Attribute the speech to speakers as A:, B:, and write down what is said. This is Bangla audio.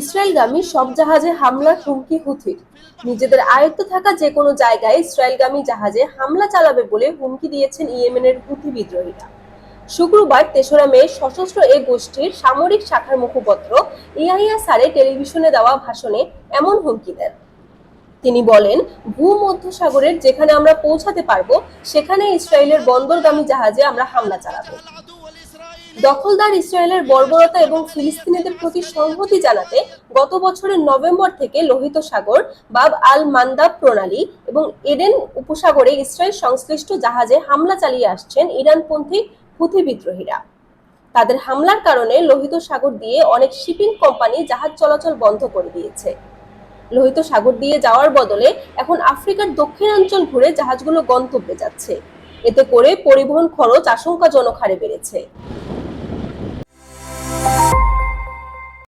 A: ইসরায়েলগামী সব জাহাজে হামলার হুমকি হুথির। নিজেদের আয়ত্ত থাকা যে কোনো জায়গায় ইসরায়েলগামী জাহাজে হামলা চালাবে বলে হুমকি দিয়েছেন ইয়েমেনের হুথি বিদ্রোহীরা। শুক্রবার তেসরা মে সশস্ত্র এ গোষ্ঠীর সামরিক শাখার মুখপত্র ইয়াহিয়া সারে টেলিভিশনে দেওয়া ভাষণে এমন হুমকি দেন। তিনি বলেন ভূমধ্য সাগরের যেখানে আমরা পৌঁছাতে পারব, সেখানে ইসরায়েলের বন্দরগামী জাহাজে আমরা হামলা চালাবো। দখলদার ইসরায়েলের বর্বরতা এবং ফিলিস্তিনিদের প্রতি সংহতি জানাতে গত বছরের নভেম্বর থেকে লোহিত সাগর, বাব আল মান্দাব প্রণালী এবং এডেন উপসাগরে ইসরায়েল সংশ্লিষ্ট জাহাজে হামলা চালিয়ে আসছেন ইরানপন্থী হুথি বিদ্রোহীরা। তাদের হামলার কারণে লোহিত সাগর দিয়ে অনেক শিপিং কোম্পানি জাহাজ চলাচল বন্ধ করে দিয়েছে। লোহিত সাগর দিয়ে যাওয়ার বদলে এখন আফ্রিকার দক্ষিণাঞ্চল ঘুরে জাহাজগুলো গন্তব্যে যাচ্ছে। এতে করে পরিবহন খরচ আশঙ্কাজনক হারে বেড়েছে।